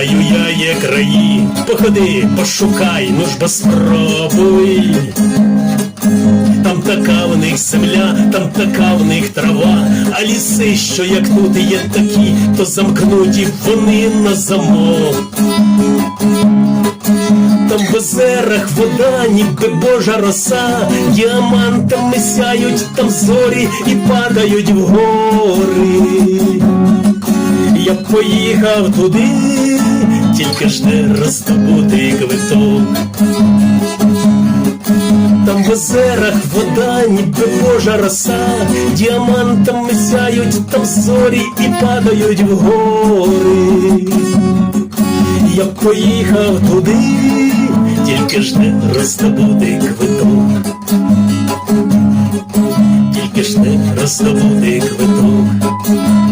Знаю я є краї, походи, пошукай, ну ж спробуй. Там така в них земля, там така в них трава, а ліси, що як тут є такі, то замкнуті вони на замок. Там в озерах вода, ніби божа роса, діамантами сяють там зорі і падають в гори. Я поїхав туди, тільки ж не роздобути квиток. Там в озерах вода, ніби божа роса, діамантами сяють там зорі і падають в гори. Я поїхав туди, тільки ж не роздобути квиток. Тільки ж не роздобути квиток.